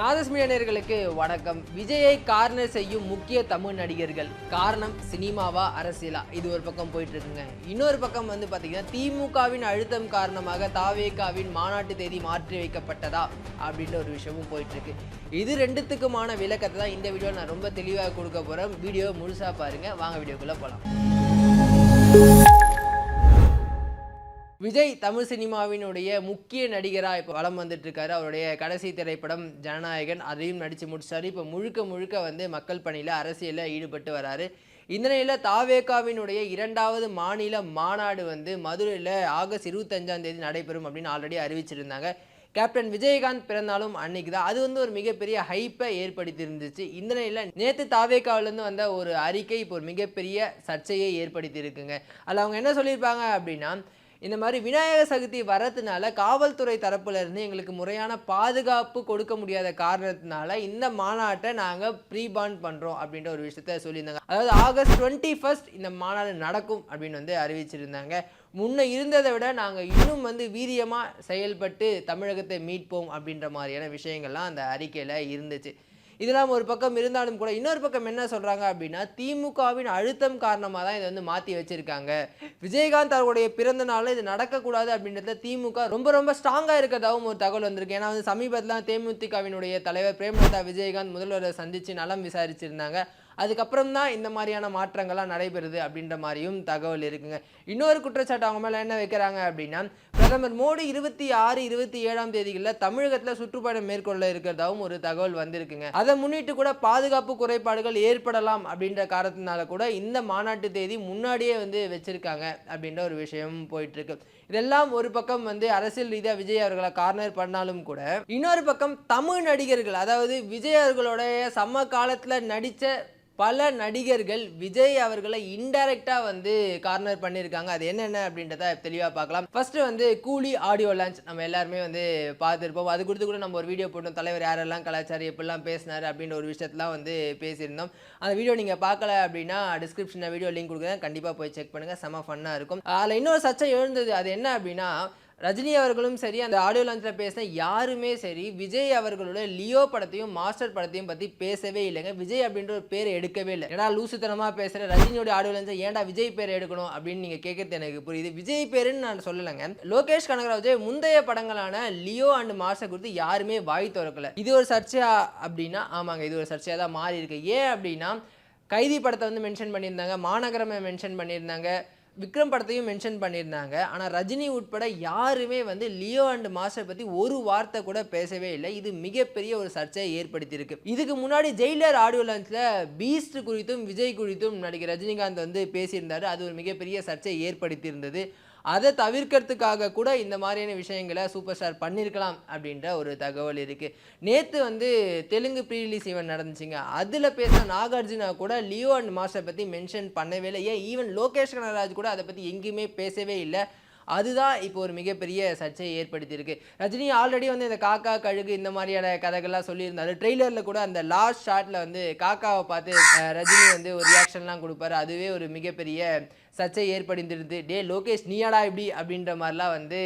நாதஸ்மியனர்களுக்கு வணக்கம். விஜயை கார்னர் செய்யும் முக்கிய தமிழ் நடிகர்கள். காரணம் சினிமாவா அரசியலா? இது ஒரு பக்கம் போயிட்டு இருக்குங்க இன்னொரு பக்கம் வந்து பார்த்தீங்கன்னா திமுகவின் அழுத்தம் காரணமாக தாவேகாவின் மாநாட்டு தேதி மாற்றி வைக்கப்பட்டதா? அப்படின்ற ஒரு விஷயமும் போயிட்டு இருக்கு இது ரெண்டுத்துக்குமான விளக்கத்தை தான் இந்த வீடியோ நான் ரொம்ப தெளிவாக கொடுக்க போகிறேன் வீடியோ முழுசாக பாருங்க. வாங்க வீடியோக்குள்ளே போகலாம் விஜய் தமிழ் சினிமாவினுடைய முக்கிய நடிகராக இப்போ வலம் வந்துட்டு இருக்காரு அவருடைய கடைசி திரைப்படம் ஜனநாயகன் அதையும் நடித்து முடிச்சாரு. இப்போ முழுக்க முழுக்க வந்து மக்கள் பணியில் அரசியலில் ஈடுபட்டு வராரு. இந்த நிலையில் தாவேகாவினுடைய இரண்டாவது மாநில மாநாடு வந்து மதுரையில் ஆகஸ்ட் இருபத்தஞ்சாம் தேதி நடைபெறும் அப்படின்னு ஆல்ரெடி அறிவிச்சிருந்தாங்க. கேப்டன் விஜயகாந்த் பிறந்தாலும் அன்னைக்கு தான். அது வந்து ஒரு மிகப்பெரிய ஹைப்பை ஏற்படுத்தி இருந்துச்சு இந்த நிலையில் நேற்று தாவேக்காவிலேருந்து வந்த ஒரு அறிக்கை இப்போ ஒரு மிகப்பெரிய சர்ச்சையை ஏற்படுத்தி இருக்குங்க அதில் அவங்க என்ன சொல்லியிருப்பாங்க அப்படின்னா இந்த மாதிரி விநாயகர் சதுர்த்தி வரதுனால காவல்துறை தரப்புலேருந்து எங்களுக்கு முறையான பாதுகாப்பு கொடுக்க முடியாத காரணத்தினால இந்த மாநாட்டை நாங்கள் ப்ரீபான் பண்ணுறோம் அப்படின்ற ஒரு விஷயத்த சொல்லியிருந்தாங்க. அதாவது ஆகஸ்ட் டுவெண்ட்டி ஃபஸ்ட் இந்த மாநாடு நடக்கும் அப்படின்னு வந்து அறிவிச்சிருந்தாங்க. முன்ன இருந்ததை விட நாங்கள் இன்னும் வந்து வீரியமாக செயல்பட்டு தமிழகத்தை மீட்போம் அப்படின்ற மாதிரியான விஷயங்கள்லாம் அந்த அறிக்கையில் இருந்துச்சு. இதெல்லாம் ஒரு பக்கம் இருந்தாலும் கூட இன்னொரு பக்கம் என்ன சொல்கிறாங்க அப்படின்னா திமுகவின் அழுத்தம் காரணமாக தான் இதை வந்து மாற்றி வச்சுருக்காங்க. விஜயகாந்த் அவருடைய பிறந்த நாளில் இது நடக்கக்கூடாது அப்படின்றத திமுக ரொம்ப ரொம்ப ஸ்ட்ராங்காக இருக்கிறதாகவும் ஒரு தகவல் வந்திருக்கு. ஏன்னா வந்து சமீபத்தில் தேமுதிகவினுடைய தலைவர் பிரேமலதா விஜயகாந்த் முதல்வரை சந்தித்து நலம் விசாரிச்சிருந்தாங்க. அதுக்கப்புறம் தான் இந்த மாதிரியான மாற்றங்கள்லாம் நடைபெறுது அப்படின்ற மாதிரியும் தகவல் இருக்குங்க. இன்னொரு குற்றச்சாட்டு அவங்க மேலே என்ன வைக்கிறாங்க அப்படின்னா பிரதமர் மோடி இருபத்தி ஆறு இருபத்தி ஏழாம் தேதிகளில் தமிழகத்தில் சுற்றுப்பயணம் மேற்கொள்ள இருக்கிறதாவும் ஒரு தகவல் வந்திருக்குங்க. அதை முன்னிட்டு கூட பாதுகாப்பு குறைபாடுகள் ஏற்படலாம் அப்படின்ற காரணத்தினால கூட இந்த மாநாட்டு தேதி முன்னாடியே வந்து வச்சிருக்காங்க அப்படின்ற ஒரு விஷயம் போயிட்டு இருக்கு இதெல்லாம் ஒரு பக்கம் வந்து அரசியல் ரீதியாக விஜய் அவர்களை கார்னர் பண்ணாலும் கூட இன்னொரு பக்கம் தமிழ் நடிகர்கள் அதாவது விஜய் அவர்களுடைய சம காலத்தில் நடித்த பல நடிகர்கள் விஜய் அவர்களை இன்டைரக்டாக வந்து கார்னர் பண்ணியிருக்காங்க. அது என்னென்ன அப்படின்றத தெளிவாக பார்க்கலாம். ஃபஸ்ட்டு வந்து கூலி ஆடியோ லான்ச் நம்ம எல்லாருமே வந்து பார்த்துருப்போம். அது கொடுத்து கூட நம்ம ஒரு வீடியோ போட்டோம். தலைவர் யாரெல்லாம் கலாச்சாரி எப்படிலாம் பேசினார் அப்படின்ற ஒரு விஷயத்தெலாம் வந்து பேசியிருந்தோம். அந்த வீடியோ நீங்கள் பார்க்கல அப்படின்னா டிஸ்கிரிப்ஷனில் வீடியோ லிங்க் கொடுக்குறேன். கண்டிப்பாக போய் செக் பண்ணுங்கள் செம ஃபன்னாக இருக்கும். அதில் இன்னொரு சர்ச்சை எழுந்தது. அது என்ன அப்படின்னா ரஜினி அவர்களும் சரி அந்த ஆடியோ லான்ச்சில் பேசின யாருமே சரி விஜய் அவர்களோட லியோ படத்தையும் மாஸ்டர் படத்தையும் பற்றி பேசவே இல்லைங்க. விஜய் அப்படின்ற ஒரு பேரை எடுக்கவே இல்லை. ஏன்னா லூசுத்தனமாக பேசுகிற ரஜினியோட ஆடியோ லான்ச்சை ஏன்டா விஜய் பேர் எடுக்கணும் அப்படின்னு நீங்கள் கேட்கறது எனக்கு புரியுது. விஜய் பேருன்னு நான் சொல்லலைங்க. லோகேஷ் கனகராஜ் முந்தைய படங்களான லியோ அண்ட் மாஸ்டர் குறித்து யாருமே வாய் திறக்கல. இது ஒரு சர்ச்சையா அப்படின்னா ஆமாங்க இது ஒரு சர்ச்சையாக தான் மாறி இருக்கு. ஏன் அப்படின்னா கைதி படத்தை வந்து மென்ஷன் பண்ணியிருந்தாங்க மாநகரமை மென்ஷன் பண்ணியிருந்தாங்க. விக்ரம் படத்தையும் மென்ஷன் பண்ணியிருந்தாங்க. ஆனால் ரஜினி உட்பட யாருமே வந்து லியோ அண்ட் மாஸ்டர் பற்றி ஒரு வார்த்தை கூட பேசவே இல்லை. இது மிகப்பெரிய ஒரு சர்ச்சையை ஏற்படுத்தியிருக்கு. இதுக்கு முன்னாடி ஜெயிலர் ஆடியோ லான்ச்சில் பீஸ்ட் குறித்தும் விஜய் குறித்தும் நடிகர் ரஜினிகாந்த் வந்து பேசியிருந்தாரு. அது ஒரு மிகப்பெரிய சர்ச்சையை ஏற்படுத்தியிருந்தது. அதை தவிர்க்கிறதுக்காக கூட இந்த மாதிரியான விஷயங்களை சூப்பர் ஸ்டார் பண்ணியிருக்கலாம் அப்படின்ற ஒரு தகவல் இருக்குது நேற்று வந்து தெலுங்கு ப்ரீ ரிலீஸ் ஈவெண்ட் நடந்துச்சுங்க. அதில் பேசின நாகார்ஜுனா கூட லியோ அண்ட் மாஸ்டர் பற்றி மென்ஷன் பண்ணவே இல்லை. ஏன் ஈவன் லோகேஷ் கனராஜ் கூட அதை பற்றி எங்கேயுமே பேசவே இல்லை. அதுதான் இப்போ ஒரு மிகப்பெரிய சர்ச்சையை ஏற்படுத்தியிருக்கு. ரஜினி ஆல்ரெடி வந்து இந்த காக்கா கழுகு இந்த மாதிரியான கதைகள்லாம் சொல்லியிருந்தாரு. ட்ரெய்லரில் கூட அந்த லாஸ்ட் ஷாட்டில் வந்து காக்காவை பார்த்து ரஜினி வந்து ஒரு ரியாக்ஷன்லாம் கொடுப்பாரு. அதுவே ஒரு மிகப்பெரிய சர்ச்சை ஏற்படுத்திருந்து டே லோகேஷ் நீயாடா இப்படி அப்படின்ற மாதிரிலாம் வந்து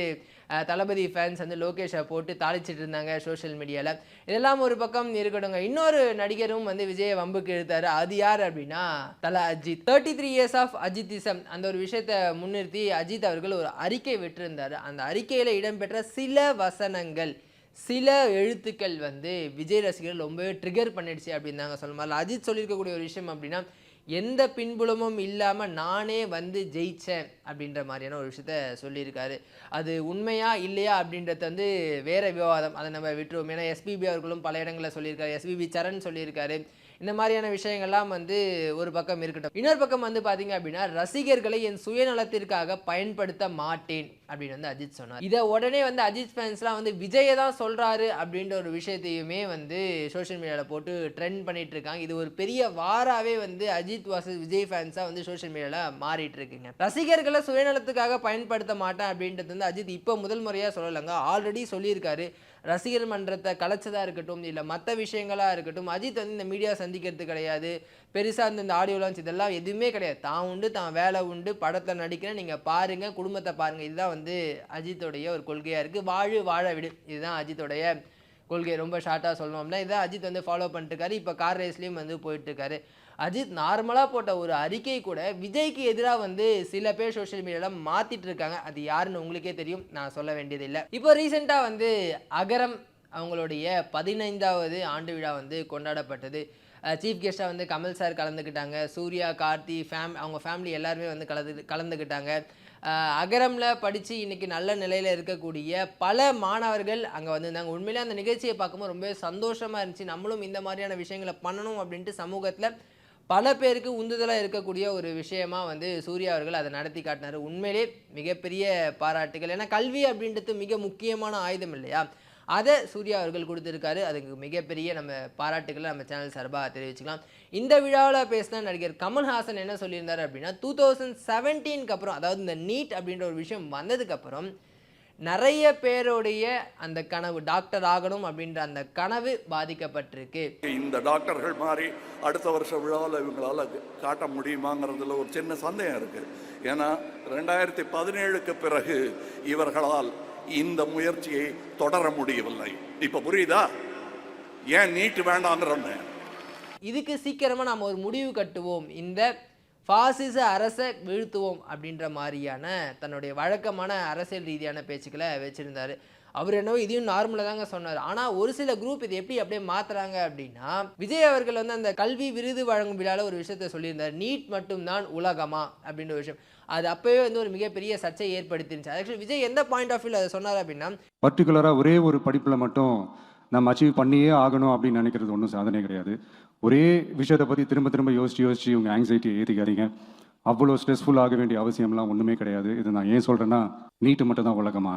தளபதி ஃபேன்ஸ் வந்து லோகேஷை போட்டு தாளிச்சிட்டு இருந்தாங்க சோஷியல் மீடியாவில் இதெல்லாம் ஒரு பக்கம் இருக்கட்டுங்க இன்னொரு நடிகரும் வந்து விஜயை வம்புக்கு இழுத்தாரு. அது யார் அப்படின்னா Thala Ajith. Thirty three years of அஜித்திசம் அந்த ஒரு விஷயத்தை முன்னிறுத்தி அஜித் அவர்கள் ஒரு அறிக்கை விட்டிருந்தார். அந்த அறிக்கையில் இடம்பெற்ற சில வசனங்கள் சில எழுத்துக்கள் வந்து விஜய் ரசிகர்கள் ரொம்பவே ட்ரிகர் பண்ணிடுச்சு அப்படின்னு தாங்க சொல்லணும் அஜித் சொல்லியிருக்கக்கூடிய ஒரு விஷயம் அப்படின்னா எந்த பின்புலமும் இல்லாமல் நானே வந்து ஜெயிச்சேன் அப்படின்ற மாதிரியான ஒரு விஷயத்த சொல்லியிருக்காரு. அது உண்மையா இல்லையா அப்படின்றது வந்து வேறு விவாதம். அதை நம்ம விட்டுருவோம். ஏன்னா எஸ்பிபி அவர்களும் பல இடங்களில் சொல்லியிருக்காரு. எஸ்பிபி சரண் சொல்லியிருக்காரு. இந்த மாதிரியான விஷயங்கள்லாம் வந்து ஒரு பக்கம் இருக்கட்டும். இன்னொரு பக்கம் வந்து பார்த்தீங்க அப்படின்னா ரசிகர்களை என் சுயநலத்திற்காக பயன்படுத்த மாட்டேன் அப்படின்னு வந்து அஜித் சொன்னார். இதை உடனே வந்து அஜித் ஃபேன்ஸ்லாம் வந்து விஜயை தான் சொல்கிறாரு அப்படின்ற ஒரு விஷயத்தையுமே வந்து சோஷியல் மீடியாவில் போட்டு ட்ரெண்ட் பண்ணிட்டு இருக்காங்க. இது ஒரு பெரிய வாராவே வந்து அஜித் வாசஸ் விஜய் ஃபேன்ஸாக வந்து சோஷியல் மீடியாவில் மாறிட்டு இருக்குங்க. ரசிகர்களை சுயநலத்துக்காக பயன்படுத்த மாட்டேன் அப்படின்றது வந்து அஜித் இப்போ முதல் முறையாக சொல்லலைங்க. ஆல்ரெடி சொல்லியிருக்காரு. ரசிகர் மன்றத்தை கலைச்சதாக இருக்கட்டும் இல்லை மற்ற விஷயங்களாக இருக்கட்டும் அஜித் வந்து இந்த மீடியா சந்திக்கிறது கிடையாது. பெருசாக இந்த இந்த ஆடியோ லான்ச் இதெல்லாம் எதுவுமே கிடையாது. தான் உண்டு தான் வேலை உண்டு. படத்தில் நடிக்கிறேன் நீங்கள் பாருங்கள் குடும்பத்தை பாருங்கள் இதுதான் வந்து அஜித்தோடைய ஒரு கொள்கையாக இருக்குது வாழு வாழ விடு. இதுதான் அஜித்தோடைய கொள்கை. ரொம்ப ஷார்ட்டாக சொல்லணும் அப்படின்னா இதை அஜித் வந்து ஃபாலோ பண்ணிட்டுருக்காரு இப்போ கார் ரேஸ்லேயும் வந்து போயிட்டுருக்காரு அஜித் நார்மலாக போட்ட ஒரு அறிக்கை கூட விஜய்க்கு எதிராக வந்து சில பேர் சோஷியல் மீடியாவில் மாற்றிட்டு இருக்காங்க. அது யாருன்னு உங்களுக்கே தெரியும். நான் சொல்ல வேண்டியதில்லை. இப்போ ரீசெண்டாக வந்து அகரம் அவங்களுடைய பதினைந்தாவது ஆண்டு விழா வந்து கொண்டாடப்பட்டது. சீஃப் கெஸ்ட்டாக வந்து கமல் சார் கலந்துக்கிட்டாங்க. சூர்யா கார்த்தி ஃபேம் அவங்க ஃபேமிலி எல்லாருமே வந்து கலந்து கலந்துக்கிட்டாங்க. அகரமில் படித்து இன்னைக்கு நல்ல நிலையில் இருக்கக்கூடிய பல மாணவர்கள் அங்கே வந்திருந்தாங்க. உண்மையிலே அந்த நிகழ்ச்சியை பார்க்கும்போது ரொம்பவே சந்தோஷமாக இருந்துச்சு. நம்மளும் இந்த மாதிரியான விஷயங்களை பண்ணணும் அப்படின்ட்டு சமூகத்தில் பல பேருக்கு உந்துதலாக இருக்கக்கூடிய ஒரு விஷயமா வந்து சூர்யா அவர்கள் அதை நடத்தி காட்டினார். உண்மையிலே மிகப்பெரிய பாராட்டுகள். ஏன்னா கல்வி அப்படின்றது மிக முக்கியமான ஆயுதம் இல்லையா? அதை சூர்யா அவர்கள் கொடுத்துருக்காரு. அதுக்கு மிகப்பெரிய நம்ம பாராட்டுகளை நம்ம சேனல் சார்பாக தெரிவிச்சுக்கலாம். இந்த விழாவில் பேசின நடிகர் கமல்ஹாசன் என்ன சொல்லியிருந்தார் அப்படின்னா டூ தௌசண்ட் செவன்டீனுக்கு அப்புறம் அதாவது இந்த நீட் அப்படின்ற ஒரு விஷயம் வந்ததுக்கப்புறம் நிறைய பேருடைய அந்த கனவு டாக்டர் ஆகணும் அப்படின்ற அந்த கனவு பாதிக்கப்பட்டிருக்கு. இந்த டாக்டர்கள் மாதிரி அடுத்த வருஷ விழாவில் இவங்களால காட்ட முடியுமாங்கிறதுல ஒரு சின்ன சந்தேகம் இருக்கு. ஏன்னா ரெண்டாயிரத்தி பதினேழுக்கு பிறகு இவர்களால் இந்த முயற்சியை தொடர முடியவில்லை. இப்ப புரியுதா? ஏன் நீட்டு வேண்டாங்கிறோன்னு இதுக்கு சீக்கிரமாக நாம் ஒரு முடிவு கட்டுவோம். இந்த ஃபாசிச அரசை வீழ்த்துவோம் அப்படின்ற மாதிரியான தன்னுடைய வழக்கமான அரசியல் ரீதியான பேச்சுக்களை வச்சுருந்தார். அவர் என்னவோ இதையும் நார்மலாக தாங்க சொன்னார். ஆனால் ஒரு சில குரூப் இது எப்படி அப்படியே மாற்றுறாங்க அப்படின்னா விஜய் அவர்கள் வந்து அந்த கல்வி விருது வழங்கும் விழாவில் ஒரு விஷயத்த சொல்லியிருந்தார். நீட் மட்டும்தான் உலகமா அப்படின்ற ஒரு விஷயம். அது அப்போவே வந்து ஒரு மிகப்பெரிய சர்ச்சை ஏற்படுத்திருந்துச்சு. ஆக்சுவலி விஜய் எந்த பாயிண்ட் ஆஃப் வியூ அதை சொன்னார் அப்படின்னா பர்டிகுலராக ஒரே ஒரு படிப்பில் மட்டும் நம்ம அச்சீவ் பண்ணியே ஆகணும் அப்படின்னு நினைக்கிறது ஒன்றும் சாதனை கிடையாது. ஒரே விஷயத்தை பற்றி திரும்ப திரும்ப யோசிச்சு யோசிச்சு உங்கள் ஆங்ஸைட்டியை ஏற்றிக்காதீங்க அவ்வளோ ஸ்ட்ரெஸ்ஃபுல் ஆக வேண்டிய அவசியம்லாம் ஒன்றுமே கிடையாது. இது நான் ஏன் சொல்கிறேன்னா நீட்டு மட்டும் தான் உலகமா?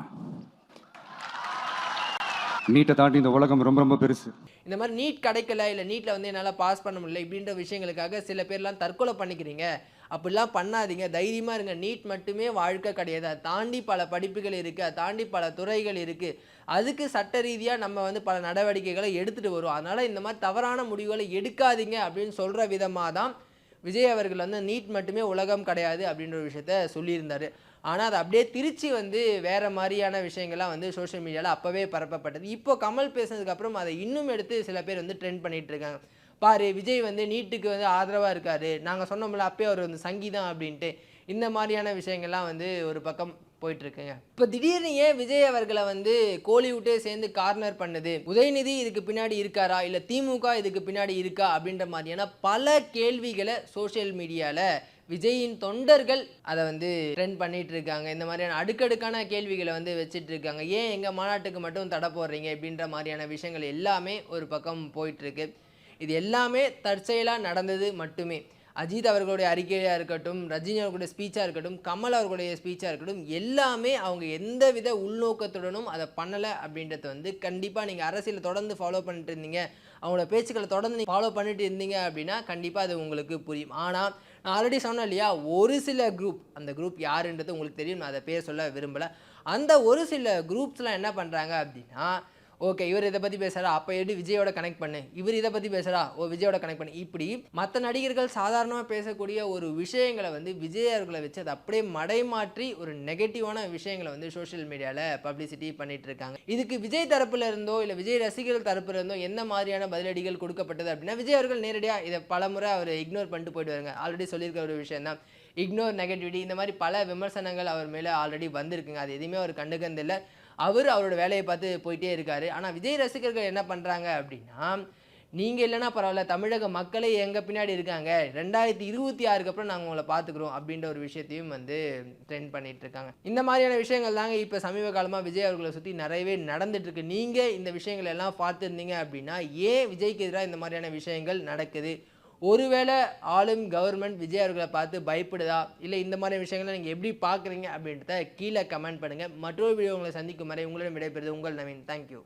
நீட்டை தாண்டி இந்த உலகம் ரொம்ப ரொம்ப பெருசு. இந்த மாதிரி நீட் கிடைக்கல இல்லை நீட்டில் வந்து என்னால் பாஸ் பண்ண முடியல இப்படின்ற விஷயங்களுக்காக சில பேர்லாம் தற்கொலை பண்ணிக்கிறீங்க. அப்படிலாம் பண்ணாதீங்க. தைரியமாக இருங்க. நீட் மட்டுமே வாழ்க்கை கிடையாது. அதை தாண்டி பல படிப்புகள் இருக்குது அதை தாண்டி பல துறைகள் இருக்குது அதுக்கு சட்ட ரீதியாக நம்ம வந்து பல நடவடிக்கைகளை எடுத்துகிட்டு வருவோம். அதனால் இந்த மாதிரி தவறான முடிவுகளை எடுக்காதீங்க அப்படின்னு சொல்கிற விதமாக தான் விஜய் அவர்கள் வந்து நீட் மட்டுமே உலகம் கிடையாது அப்படின்ற ஒரு விஷயத்த சொல்லியிருந்தார். ஆனால் அது அப்படியே திருச்சி வந்து வேறு மாதிரியான விஷயங்கள்லாம் வந்து சோஷியல் மீடியாவில் அப்போவே பரப்பப்பட்டது. இப்போ கமல் பேசினதுக்கப்புறம் அதை இன்னும் எடுத்து சில பேர் வந்து ட்ரெண்ட் பண்ணிகிட்ருக்காங்க பாரு விஜய் வந்து நீட்டுக்கு வந்து ஆதரவாக இருக்கார். நாங்கள் சொன்னோம்ல அப்பயே அவர் வந்து சங்கீதம் அப்படின்ட்டு. இந்த மாதிரியான விஷயங்கள்லாம் வந்து ஒரு பக்கம் போயிட்டுருக்குங்க. இப்போ திடீர்னு ஏன் விஜய் அவர்களை வந்து கோலிவுட்டே சேர்ந்து கார்னர் பண்ணுது? உதயநிதி இதுக்கு பின்னாடி இருக்காரா? இல்லை திமுக இதுக்கு பின்னாடி இருக்கா? அப்படின்ற மாதிரியான பல கேள்விகளை சோஷியல் மீடியாவில் விஜயின் தொண்டர்கள் அதை வந்து ட்ரெண்ட் பண்ணிட்டு இருக்காங்க இந்த மாதிரியான அடுக்கடுக்கான கேள்விகளை வந்து வச்சுட்டு இருக்காங்க ஏன் எங்கள் மாநாட்டுக்கு மட்டும் தடை போடுறீங்க? அப்படின்ற மாதிரியான விஷயங்கள் எல்லாமே ஒரு பக்கம் போயிட்டுருக்கு. இது எல்லாமே தற்செயலாக நடந்தது மட்டுமே. அஜித் அவர்களுடைய அறிக்கையாக இருக்கட்டும் ரஜினி அவர்களுடைய ஸ்பீச்சாக இருக்கட்டும் கமல் அவர்களுடைய ஸ்பீச்சாக இருக்கட்டும் எல்லாமே அவங்க எந்த வித உள்நோக்கத்துடனும் அதை பண்ணலை அப்படின்றத வந்து கண்டிப்பாக நீங்கள் அரசியலை தொடர்ந்து ஃபாலோ பண்ணிட்டு இருந்தீங்க. அவங்களோட பேச்சுக்களை தொடர்ந்து ஃபாலோ பண்ணிட்டு இருந்தீங்க அப்படின்னா கண்டிப்பாக அது உங்களுக்கு புரியும். ஆனால் நான் ஆல்ரெடி சொன்னேன் இல்லையா ஒரு சில குரூப் அந்த குரூப் யாருன்றது உங்களுக்கு தெரியும் நான் அதை பேர் சொல்ல விரும்பலை. அந்த ஒரு சில குரூப்ஸ்லாம் என்ன பண்ணுறாங்க அப்படின்னா ஓகே இவர் இதை பற்றி பேசுகிறா அப்போ எப்படி விஜயோட கனெக்ட் பண்ணு. இவர் இதை பற்றி பேசுகிறா ஓ விஜயோட கனெக்ட் பண்ணு. இப்படி மற்ற நடிகர்கள் சாதாரணமாக பேசக்கூடிய ஒரு விஷயங்களை வந்து விஜய் அவர்களை வச்சு அதை அப்படியே மடைமாற்றி ஒரு நெகட்டிவான விஷயங்களை வந்து சோஷியல் மீடியாவில் பப்ளிசிட்டி பண்ணிட்டு இருக்காங்க. இதுக்கு விஜய் தரப்புல இருந்தோ இல்லை விஜய் ரசிகர்கள் தரப்புல இருந்தோ என்ன மாதிரியான பதிலடிகள் கொடுக்கப்பட்டது அப்படின்னா விஜய் அவர்கள் நேரடியாக இதை பலமுறை அவர் இக்னோர் பண்ணிட்டு போயிட்டு வருங்க. ஆல்ரெடி சொல்லியிருக்க ஒரு விஷயம் தான். இக்னோர் நெகட்டிவிட்டி இந்த மாதிரி பல விமர்சனங்கள் அவர் மேலே ஆல்ரெடி வந்திருக்குங்க. அது எதுவுமே அவர் கண்டுக்கந்தில்லை அவர் அவரோட வேலையை பார்த்து போயிட்டே இருக்கார். ஆனால் விஜய் ரசிகர்கள் என்ன பண்ணுறாங்க அப்படின்னா நீங்கள் இல்லைன்னா பரவாயில்ல தமிழக மக்களே எங்கள் பின்னாடி இருக்காங்க. ரெண்டாயிரத்தி இருபத்தி ஆறுக்கு அப்புறம் நாங்கள் உங்களை பார்த்துக்குறோம் அப்படின்ற ஒரு விஷயத்தையும் வந்து ட்ரெண்ட் பண்ணிகிட்ருக்காங்க இருக்காங்க. இந்த மாதிரியான விஷயங்கள் தாங்க இப்போ சமீப காலமாக விஜய் அவர்களை சுற்றி நிறையவே நடந்துட்டுருக்கு நீங்கள் இந்த விஷயங்கள் எல்லாம் பார்த்துருந்தீங்க அப்படின்னா ஏன் விஜய்க்கு எதிராக இந்த மாதிரியான விஷயங்கள் நடக்குது? ஒருவேளை ஆளும் கவர்மெண்ட் விஜய் அவர்களை பார்த்து பயப்படுதா? இல்லை இந்த மாதிரி விஷயங்களை நீங்கள் எப்படி பார்க்குறீங்க அப்படின்றத கீழே கமெண்ட் பண்ணுங்கள் மற்றொரு வீடியோ உங்களை சந்திக்கும் வரை உங்களிடம் விடைபெறுது உங்கள் நவீன். தேங்க்யூ